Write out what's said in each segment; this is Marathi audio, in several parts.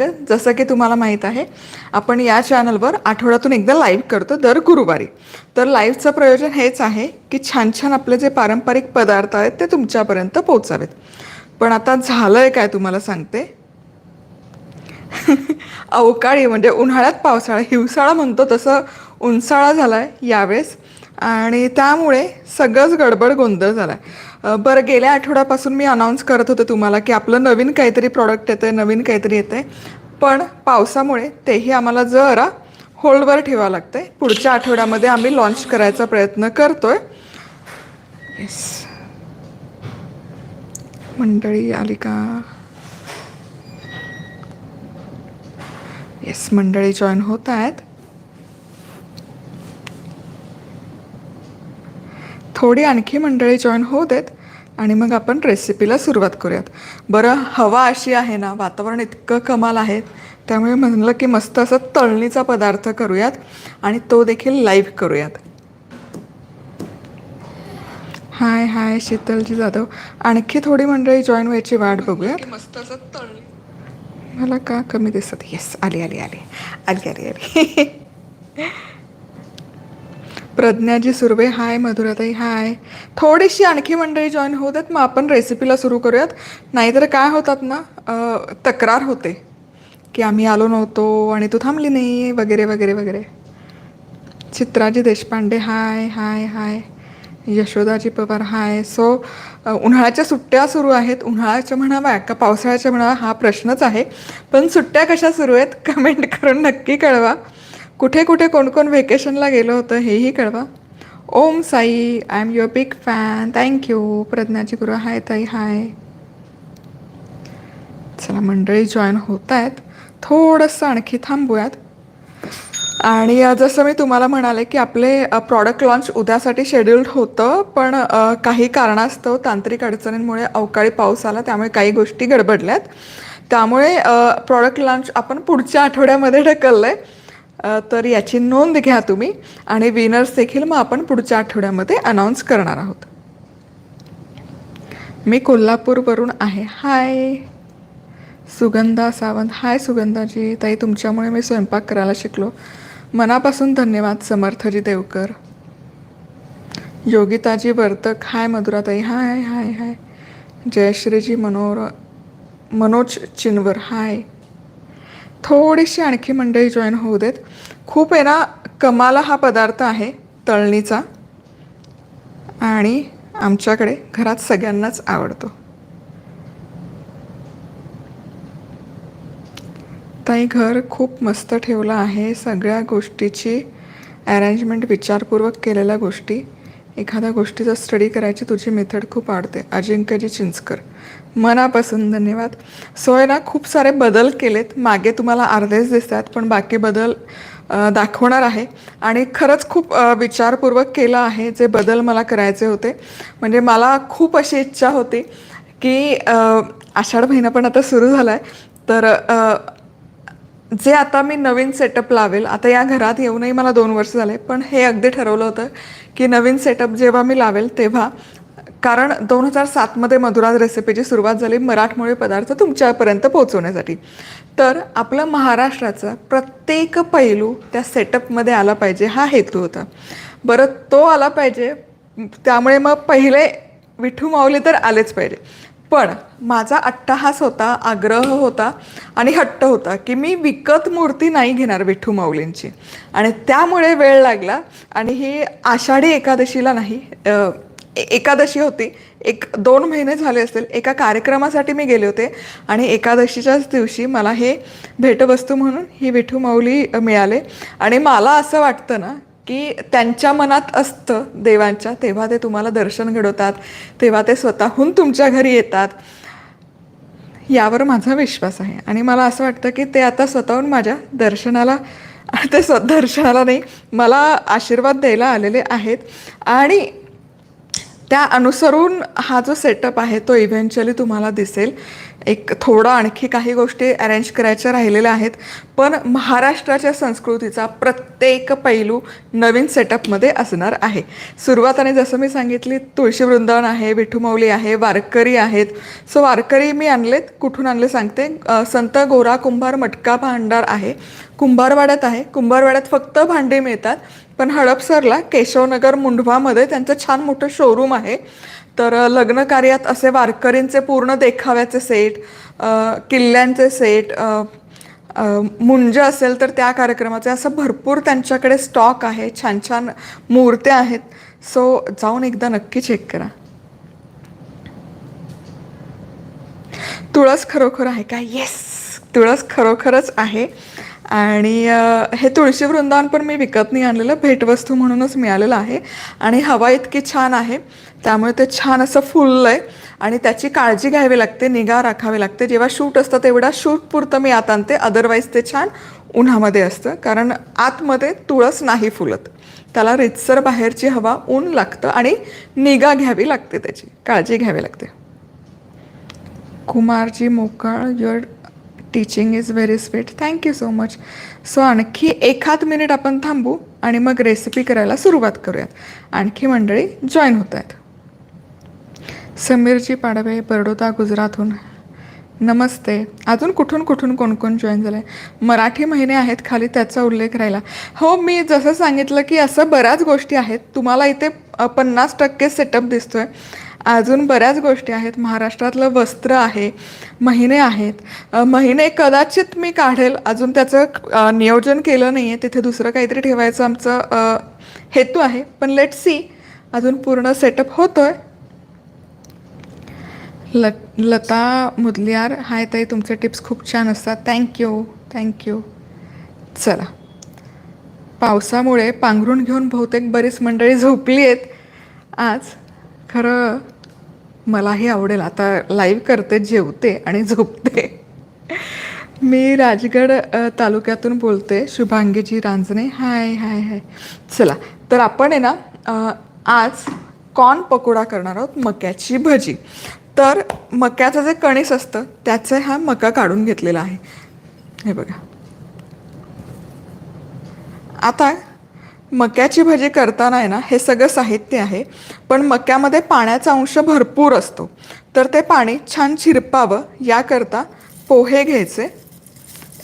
सांगत जसं की तुम्हाला माहीत आहे आपण या चॅनलवर आठवड्यातून एकदा लाईव्ह करतो दर गुरुवारी. तर लाईव्हचं प्रयोजन हेच आहे की छान छान आपले जे पारंपरिक पदार्थ आहेत ते तुमच्यापर्यंत पोहोचावेत. पण आता झालंय काय तुम्हाला सांगते? अवकाळी म्हणजे उन्हाळ्यात पावसाळा हिवसाळा म्हणतो तसं उन्हाळा झाला आहे यावेळेस. आणि त्यामुळे सगळंच गडबड गोंधळ झाला आहे बरं गेल्या आठवड्यापासून मी अनाऊन्स करत होते तुम्हाला की आपलं नवीन काहीतरी प्रॉडक्ट येतं आहे नवीन काहीतरी येतं आहे पण पावसामुळे तेही आम्हाला जरा होल्डवर ठेवावं लागतं आहे पुढच्या आठवड्यामध्ये आम्ही लॉन्च करायचा प्रयत्न करतोय. येस मंडळी आली का? येस मंडळी जॉईन होत आहेत. थोडी आणखी मंडळी जॉईन होऊ देत आणि मग आपण रेसिपीला सुरुवात करूयात. बरं हवा अशी आहे ना वातावरण इतकं कमाल आहे त्यामुळे म्हणलं की मस्त असं तळणीचा पदार्थ करूयात आणि तो देखील लाईव्ह करूयात. हाय हाय शीतलजी जाधव. आणखी थोडी मंडळी जॉईन व्हायची वाट बघूयात. मस्त असं तळणी. मला का कमी दिसत? येस आली आली आली. आली आली आली. प्रज्ञाजी सुर्वे हाय मधुराताई हाय. थोडीशी आणखी मंडळी जॉईन होत आहेत मग आपण रेसिपीला सुरू करूयात. नाहीतर काय होतात ना तक्रार होते. की आम्ही आलो नव्हतो आणि तू थांबली नाही वगैरे वगैरे वगैरे. Chitraji Deshpande hi hi hi. Yashodaji Pawar hi. So उन्हाळ्याच्या सुट्ट्या सुरू आहेत. उन्हाळ्याच्या म्हणाव्या का पावसाळ्याच्या म्हणावा हा प्रश्नच आहे. पण सुट्ट्या कशा सुरू आहेत कमेंट करून नक्की कळवा. कुठे कुठे कोणकोण व्हेकेशनला गेलं होतं हेही कळवा. Om Sai I am your big fan thank you प्रज्ञाची गुरु. हाय ताई. हाय चला मंडळी जॉईन होत आहेत थोडंसं आणखी थांबूयात. आणि जसं मी तुम्हाला म्हणाले की आपले प्रॉडक्ट लॉन्च उद्यासाठी शेड्युल्ड होतं पण काही कारणास्तव तांत्रिक अडचणींमुळे अवकाळी पाऊस आला त्यामुळे काही गोष्टी गडबडल्यात. त्यामुळे प्रॉडक्ट लॉन्च आपण पुढच्या आठवड्यामध्ये ढकललं आहे तर याची नोंद घ्या तुम्ही आणि विनर्स देखील मग आपण पुढच्या आठवड्यामध्ये अनाऊन्स करणार आहोत. मी कोल्हापूरवरून आहे. हाय सुगंधा सावंत. हाय सुगंधाजी. ताई तुमच्यामुळे मी स्वयंपाक करायला शिकलो. मनापासून धन्यवाद समर्थजी देवकर. योगिताजी वर्तक हाय मधुराताई. हाय हाय हाय जयश्रीजी मनोर मनोज चिनवर. हाय थोडीशी आणखी मंडळी जॉईन होऊ देत. खूप आहे ना कमाला हा पदार्थ आहे तळणीचा. आणि आमच्याकडे घरात सगळ्यांनाच आवडतो. ताई घर खूप मस्त ठेवलं आहे. सगळ्या गोष्टीची अरेंजमेंट विचारपूर्वक केलेल्या गोष्टी. एखाद्या गोष्टीचा स्टडी करायची तुझी मेथड खूप आवडते अजिंक्यजी चिंचकर. मनापासून धन्यवाद. सोय ना खूप सारे बदल केलेत. मागे तुम्हाला अर्धेच दिसतात पण बाकी बदल दाखवणार आहे. आणि खरंच खूप विचारपूर्वक केलं आहे जे बदल मला करायचे होते. म्हणजे मला खूप अशी इच्छा होती की आषाढ महिना पण आता सुरू झाला आहे तर जे आता मी नवीन सेटअप लावेल आता या घरात येऊनही मला दोन वर्ष झाले पण हे अगदी ठरवलं होतं की नवीन सेटअप जेव्हा मी लावेल तेव्हा कारण दोन हजार सातमध्ये मधुराज रेसिपीची सुरुवात झाली मराठमोळी पदार्थ तुमच्यापर्यंत पोहोचवण्यासाठी. तर आपलं महाराष्ट्राचा प्रत्येक पैलू त्या सेटअपमध्ये आला पाहिजे हा हेतू होता. बरं तो आला पाहिजे त्यामुळे मग पहिले विठू माऊली तर आलेच पाहिजे. पण माझा अट्टहास होता आग्रह होता आणि हट्ट होता की मी विकत मूर्ती नाही घेणार विठू माऊलींची. आणि त्यामुळे वेळ लागला आणि ही आषाढी एकादशीला नाही ए- एकादशी होती. एक दोन महिने झाले असतील. एका कार्यक्रमासाठी मी गेले होते आणि एकादशीच्याच दिवशी मला हे भेटवस्तू म्हणून ही विठू माऊली मिळाले. आणि मला असं वाटतं ना की त्यांच्या मनात असतं देवांच्या तेव्हा ते तुम्हाला दर्शन घडवतात तेव्हा ते स्वतःहून तुमच्या घरी येतात. यावर माझा विश्वास आहे. आणि मला असं वाटतं की ते आता स्वतःहून माझ्या दर्शनाला ते स्व दर्शनाला नाही मला आशीर्वाद द्यायला आलेले आहेत. आणि त्या अनुसरून हा जो सेटअप आहे तो इव्हेंच्युअली तुम्हाला दिसेल. एक थोडं आणखी काही गोष्टी अरेंज करायच्या राहिलेल्या आहेत. पण महाराष्ट्राच्या संस्कृतीचा प्रत्येक पैलू नवीन सेटअपमध्ये असणार आहे. सुरुवाताने जसं मी सांगितली तुळशी वृंदावन आहे विठुमाऊली आहे वारकरी आहेत. सो वारकरी मी आणलेत कुठून आणले सांगते? संत गोरा कुंभार मटका भांडार आहे. कुंभारवाड्यात आहे. कुंभारवाड्यात फक्त भांडी मिळतात. पण हडपसरला केशवनगर मुंढवामध्ये त्यांचं छान मोठं शोरूम आहे. तर लग्न कार्यात असे वारकरींचे पूर्ण देखाव्याचे सेट किल्ल्यांचे सेट मुंज असेल तर त्या कार्यक्रमाचे असं भरपूर त्यांच्याकडे स्टॉक आहे. छान छान मूर्त्या आहेत. सो जाऊन एकदा नक्की चेक करा. तुळस खरोखर आहे का? येस तुळस खरोखरच आहे. आणि हे तुळशी वृंदावन पण मी विकत नाही आणलेलं भेटवस्तू म्हणूनच मिळालेलं आहे. आणि हवा इतकी छान आहे त्यामुळे ते छान असं फुललं आहे आणि त्याची काळजी घ्यावी लागते निगा राखावी लागते. जेव्हा शूट असतं तेवढा शूटपुरतं मी आत आणते. अदरवाईज ते छान उन्हामध्ये असतं. कारण आतमध्ये तुळस नाही फुलत. त्याला रितसर बाहेरची हवा ऊन लागतं आणि निगा घ्यावी लागते त्याची. काळजी घ्यावी लागते. Kumarji Mokal your teaching is very sweet thank you so much so आणखी एखाद मिनिट आपण थांबू आणि मग रेसिपी करायला सुरुवात करूयात. आणखी मंडळी जॉईन होत आहेत समीरजी पाडवे बडोदा गुजरातहून. नमस्ते. अजून कुठून कुठून कोण कोण जॉईन झालं आहे मराठी महिने आहेत खाली त्याचा उल्लेख राहिला. हो मी जसं सांगितलं की असं बऱ्याच गोष्टी आहेत. तुम्हाला इथे पन्नास टक्के सेटअप दिसतो आहे अजून बऱ्याच गोष्टी आहेत. महाराष्ट्रातलं वस्त्र आहे महिने आहेत. महिने कदाचित मी काढेल. अजून त्याचं नियोजन केलं नाही आहे तिथे दुसरं काहीतरी ठेवायचं आमचं हेतू आहे. पण लेट सी अजून पूर्ण सेटअप होतो आहे ल लता मुदलियार. हाय ताई तुमचे टिप्स खूप छान असतात. थँक्यू थँक्यू चला. पावसामुळे पांघरून घेऊन बहुतेक बरीच मंडळी झोपली आहेत आज खरं मलाही आवडेल. आता लाईव्ह करते जेवते आणि झोपते. मी राजगड तालुक्यातून बोलते. शुभांगीजी रांजणे. हाय हाय हाय. चला तर आपण आहे ना आज कॉर्न पकोडा करणार आहोत मक्याची भजी. तर मक्याचं जे कणीस असतं त्याचं हा मका काढून घेतलेला आहे. हे बघा. आता मक्याची भजी करताना आहे ना हे सगळं साहित्य आहे पण मक्यामध्ये पाण्याचा अंश भरपूर असतो. तर ते पाणी छान शिरपावं याकरता पोहे घ्यायचे.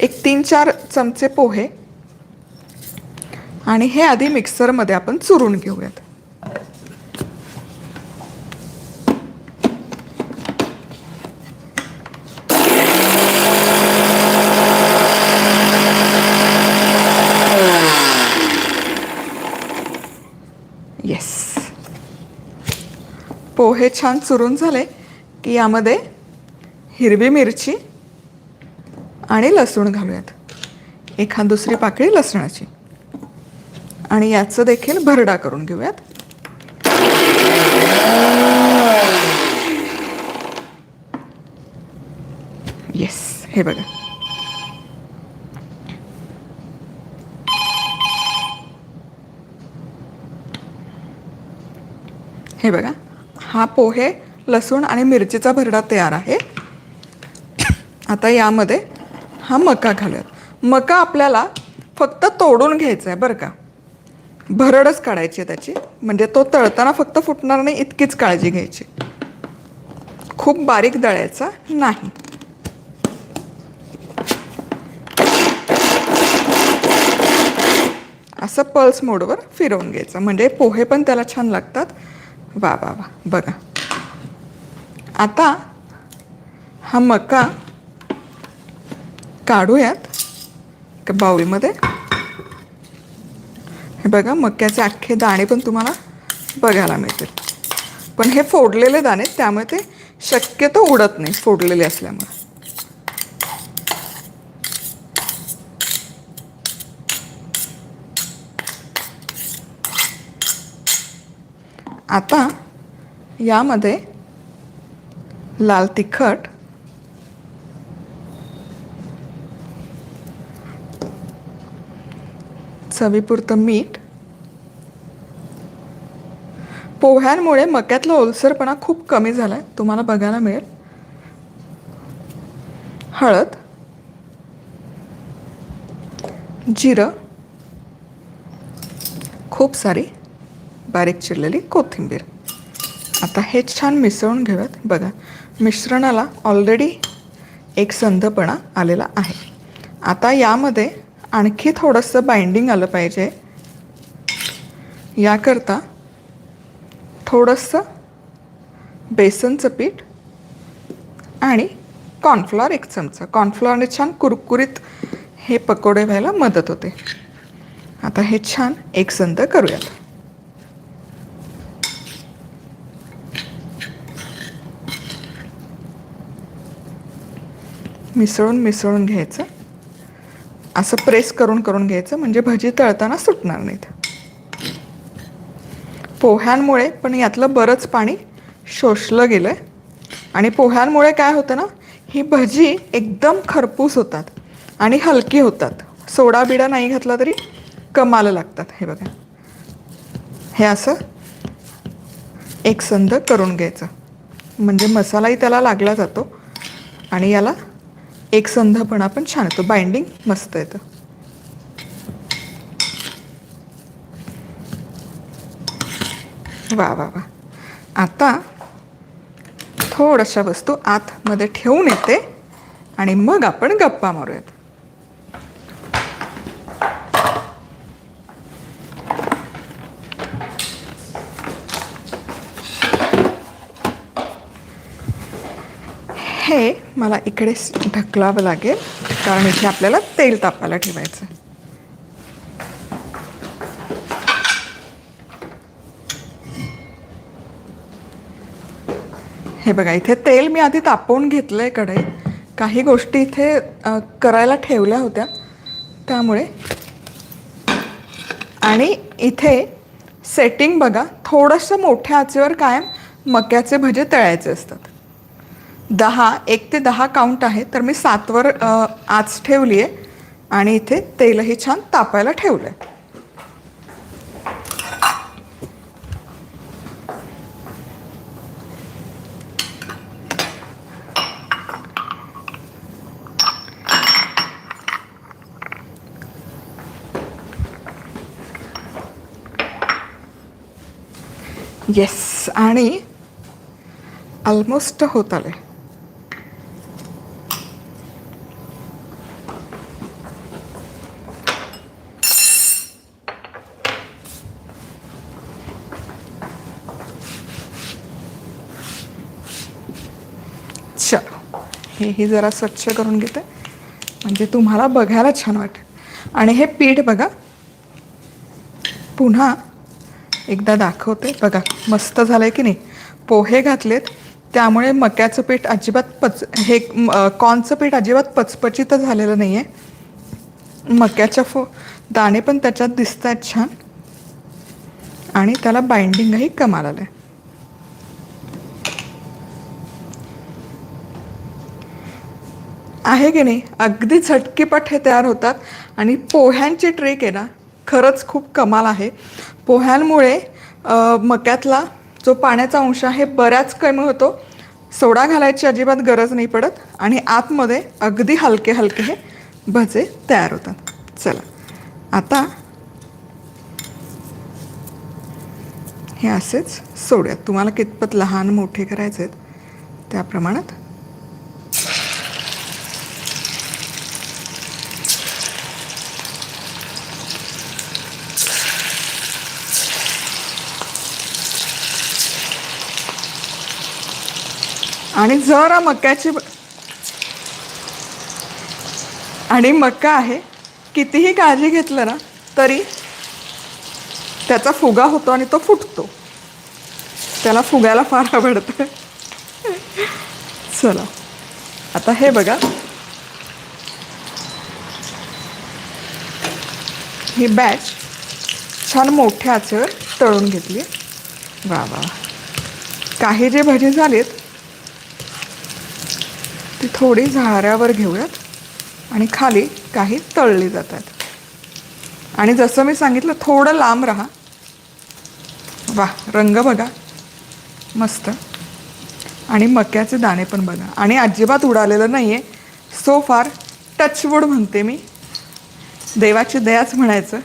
एक तीन चार चमचे पोहे. आणि हे आधी मिक्सरमध्ये आपण चुरून घेऊयात येस पोहे छान चुरून झाले की यामध्ये हिरवी मिरची आणि लसूण घालूयात. एखाद दुसरी पाकळी लसणाची. आणि याचं देखील भरडा करून घेऊयात. येस हे बघा. हे बघा. हा पोहे लसूण आणि मिरचीचा भरडा तयार आहे. आता यामध्ये हा मका घालूयात. मका आपल्याला फक्त तोडून घ्यायचा आहे बरं का. भरडच काढायची आहे त्याची. म्हणजे तो तळताना फक्त फुटणार नाही इतकीच काळजी घ्यायची. खूप बारीक दळायचा नाही. असं पल्स मोडवर फिरवून घ्यायचं. म्हणजे पोहे पण त्याला छान लागतात. वा वा वा. बघा. आता हा मका काढूयात का बाऊलमध्ये हे बघा मक्याचे अख्खे दाणे पण तुम्हाला बघायला मिळतील. पण हे फोडलेले दाणे त्यामुळे ते शक्यतो उडत नाही फोडलेले असल्यामुळे. आता यामध्ये लाल तिखट चवीपुरतं मीठ पोह्यांमुळे मक्यातला ओलसरपणा खूप कमी झाला आहे तुम्हाला बघायला मिळेल. हळद जिरं खूप सारी बारीक चिरलेली कोथिंबीर. आता हे छान मिसळून घेऊयात. बघा मिश्रणाला ऑलरेडी एक संधपणा आलेला आहे. आता यामध्ये आणखी थोडंसं बाइंडिंग आलं पाहिजे. याकरता थोडंसं बेसनचं पीठ आणि कॉर्नफ्लॉर एक चमचा. कॉर्नफ्लॉरने छान कुरकुरीत हे पकोडे व्हायला मदत होते. आता हे छान एकसंध करूयात. मिसळून मिसळून घ्यायचं. असं प्रेस करून करून घ्यायचं म्हणजे भजी तळताना सुटणार नाहीत. पोह्यांमुळे पण यातलं बरंच पाणी शोषलं गेलं आहे आणि पोह्यांमुळे काय होतं ना ही भजी एकदम खरपूस होतात आणि हलकी होतात. सोडा बिडा नाही घातला तरी कमाला लागतात हे बघा. हे असं एकसंध करून घ्यायचं. म्हणजे मसालाही त्याला लागला जातो आणि याला एक एकसंधपणा पण छान येतो. बाइंडिंग मस्त येतं. वा वा वा. आता थोड्याशा वस्तू आतमध्ये ठेवून येते आणि मग आपण गप्पा मारूयात. हे मला इकडे ढकलावं लागेल कारण इथे आपल्याला तेल तापायला ठेवायचं आहे. हे बघा इथे तेल मी आधी तापवून घेतलं आहे कढईत काही गोष्टी इथे करायला ठेवल्या होत्या. त्यामुळे. आणि इथे सेटिंग बघा थोडंसं मोठ्या आचेवर कायम मक्याचे भजे तळायचे असतात. दहा एक ते दहा काउंट आहे तर मी सातवर आज ठेवली आहे आणि इथे तेलही छान तापायला ठेवलं आहे येस आणि ऑलमोस्ट होत आले हे ही जरा स्वच्छ करून घेते. म्हणजे तुम्हाला बघायला छान वाटेल. आणि हे पीठ बघा. पुन्हा एकदा दाखवते. बघा मस्त झालं आहे की नाही? पोहे घातलेत. त्यामुळे मक्याचं पीठ अजिबात पच हे कॉर्नचं पीठ अजिबात पचपचित झालेलं नाही आहे मक्याच्या फो दाणे पण त्याच्यात दिसत आहेत छान. आणि त्याला बाइंडिंगही कमाल आलं आहे आहे की नाही अगदी झटकीपट हे तयार होतात. आणि पोह्यांची ट्रेक आहे ना खरंच खूप कमाल आहे. पोह्यांमुळे मक्यातला जो पाण्याचा अंश आहे बऱ्याच कमी होतो. सोडा घालायची अजिबात गरज नाही पडत. आणि आतमध्ये अगदी हलके हलके हे भजे तयार होतात. चला आता हे असेच सोडूयात. तुम्हाला कितपत लहान मोठे करायचे आहेत त्या प्रमाणात. आणि जरा मक्याची आणि मका आहे कितीही काळजी घेतलं ना तरी त्याचा फुगा होतो आणि तो फुटतो. त्याला फुगायला फार आवडतं. चला. आता हे बघा. ही बॅच छान मोठ्या आचेवर तळून घेतली वा वा. काही जे भजी झालेत ती थोडी झाऱ्यावर घेऊयात आणि खाली काही तळली जातात. आणि जसं मी सांगितलं थोडं लांब राहा. वा रंग बघा. मस्त. आणि मक्याचे दाणे पण बघा. आणि अजिबात उडालेलं नाही आहे सो फार टचवूड म्हणते मी. देवाची दयाच म्हणायचं.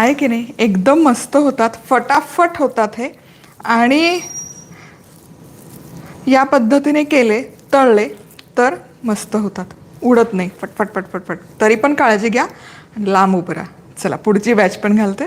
आहे की नाही एकदम मस्त होतात फटाफट होतात हे. आणि या पद्धतीने केले तळले तर मस्त होतात. उडत नाही. पटपट पटपट पट तरी पण काळजी घ्या लांब उभं राहा. चला पुढची बॅच पण घालते.